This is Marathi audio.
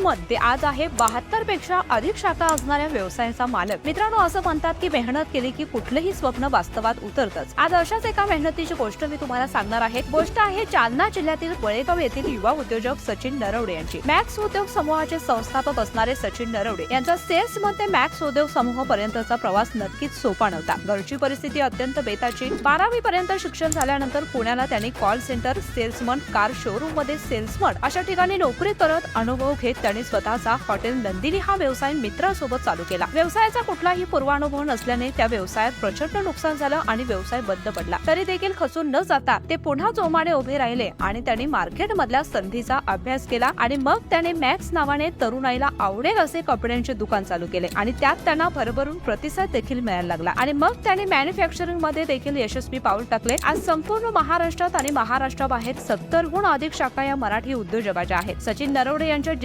मध्ये आज आहे बहात्तरपेक्षा अधिक शाखा असणाऱ्या व्यवसायाचा मालक. मित्रांनो असं म्हणतात की मेहनत केली की कुठलंही स्वप्न वास्तवात उतरतच. आज अशाच एका मेहनतीची गोष्ट मी तुम्हाला सांगणार आहे. गोष्ट आहे जालना जिल्ह्यातील वळेगाव येथील युवा उद्योजक सचिन नरवडे यांची. मॅक्स उद्योग समूहाचे संस्थापक असणारे सचिन नरवडे यांचा सेल्समध्ये मॅक्स उद्योग समूह पर्यंतचा प्रवास नक्कीच सोपा नव्हता. घरची परिस्थिती अत्यंत बेताची. बारावी पर्यंत शिक्षण झाल्यानंतर पुण्याला त्यांनी कॉल सेंटर सेल्समन कार शोरूममध्ये सेल्समन अशा ठिकाणी नोकरी करत अनुभव घेत त्यांनी स्वतःचा हॉटेल नंदिनी हा व्यवसाय मित्रासोबत चालू केला. व्यवसायाचा कुठलाही पूर्वानुभव नसल्याने त्या व्यवसायात प्रचंड नुकसान झालं आणि व्यवसाय बंद पडला. तरी देखील खचून न जाता ते पुन्हा जोमाने उभे राहिले आणि त्यांनी मार्केट मधल्या संधीचा अभ्यास केला आणि मग त्याने मॅक्स नावाने तरुणाईला आवडेल असे कपड्यांचे दुकान चालू केले आणि त्यात त्यांना भरभरून प्रतिसाद देखील मिळायला लागला. आणि मग त्याने मॅन्युफॅक्चरिंगमध्ये देखील यशस्वी पाऊल टाकले. आज संपूर्ण महाराष्ट्रात आणि महाराष्ट्राबाहेर सत्तरहून अधिक शाखा या मराठी उद्योजकाच्या आहेत. सचिन नरवडे यांच्या